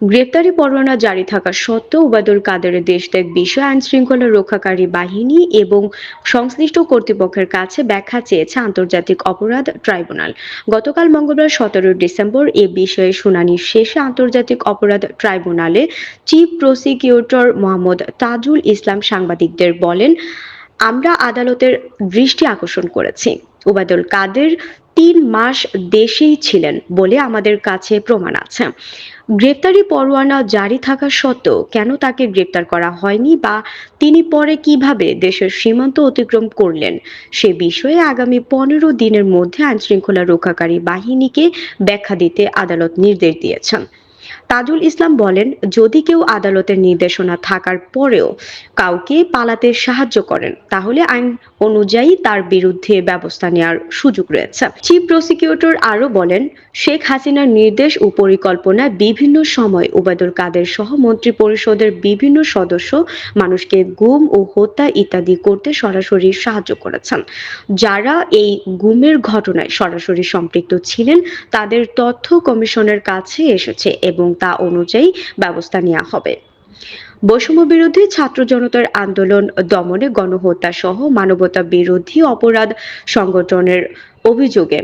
গ্রেপ্তারি পরোয়ানা জারি থাকা সত্ত্বেও ওবায়দুল কাদেরের দেশত্যাগ বিষয়ে আইন শৃঙ্খলা রক্ষাকারী বাহিনী এবং সংশ্লিষ্ট কর্তৃপক্ষের কাছে ব্যাখ্যা চেয়েছে আন্তর্জাতিক অপরাধ ট্রাইব্যুনাল। গতকাল মঙ্গলবার সতেরো ডিসেম্বর এ বিষয়ে শুনানি শেষে আন্তর্জাতিক অপরাধ ট্রাইব্যুনালে চিফ প্রসিকিউটর মোহাম্মদ তাজুল ইসলাম সাংবাদিকদের বলেন আমরা আদালতের দৃষ্টি আকর্ষণ করেছি। ওবায়দুল কাদের তিন মাস দেশেই ছিলেন বলে আমাদের কাছে প্রমাণ আছে। গ্রেপ্তারি পরোয়ানা জারি থাকা সত্ত্বেও কেন তাকে গ্রেপ্তার করা হয়নি বা তিনি পরে কীভাবে দেশের সীমান্ত অতিক্রম করলেন সে বিষয়ে আগামী পনেরো দিনের মধ্যে আইনশৃঙ্খলা রক্ষাকারী বাহিনীকে ব্যাখ্যা দিতে আদালত নির্দেশ দিয়েছেন। তাজুল ইসলাম বলেন, যদি কেউ আদালতের নির্দেশনা থাকার পরেও কাউকে পালাতে সাহায্য করেন, তাহলে আইন অনুযায়ী তার বিরুদ্ধে ব্যবস্থা নেওয়ার সুযোগ রয়েছে। চিফ প্রসিকিউটর আরও বলেন, শেখ হাসিনার নির্দেশ ও পরিকল্পনায় বিভিন্ন সময় ওবায়দুল কাদের সহ মন্ত্রী পরিষদের বিভিন্ন সদস্য মানুষকে গুম ও হত্যা ইত্যাদি করতে সরাসরি সাহায্য করেছেন। যারা এই গুমের ঘটনায় সরাসরি সম্পৃক্ত ছিলেন, তাদের তথ্য কমিশনের কাছে এসেছে এবং তা অনুযায়ী ব্যবস্থা নেওয়া হবে। বৈষম্য বিরোধী ছাত্র জনতার আন্দোলন দমনে গণহত্যা সহ মানবতা বিরোধী অপরাধ সংগঠনের অভিযোগে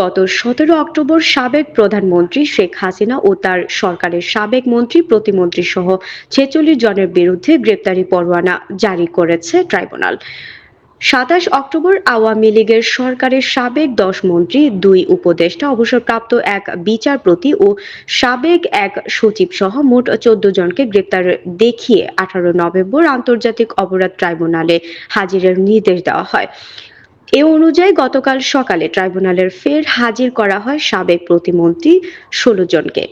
গত সতেরো অক্টোবর সাবেক প্রধানমন্ত্রী শেখ হাসিনা ও তার সরকারের সাবেক মন্ত্রী, প্রতিমন্ত্রী সহ ছেচল্লিশ জনের বিরুদ্ধে গ্রেপ্তারি পরোয়ানা জারি করেছে ট্রাইব্যুনাল। সাতাশ অক্টোবর আওয়ামী লীগের সরকারের সাবেক দশ মন্ত্রী, দুই উপদেষ্টা, অবসরপ্রাপ্ত এক বিচারপতি ও সাবেক এক সচিব সহ মোট চোদ্দ জনকে গ্রেপ্তার দেখিয়ে আঠারো নভেম্বর আন্তর্জাতিক অপরাধ ট্রাইব্যুনালে হাজিরের নির্দেশ দেওয়া হয়। এ অনুযায়ী গতকাল সকালে ট্রাইব্যুনালের ফের হাজির করা হয় সাবেক প্রতিমন্ত্রী ষোলো জনকে।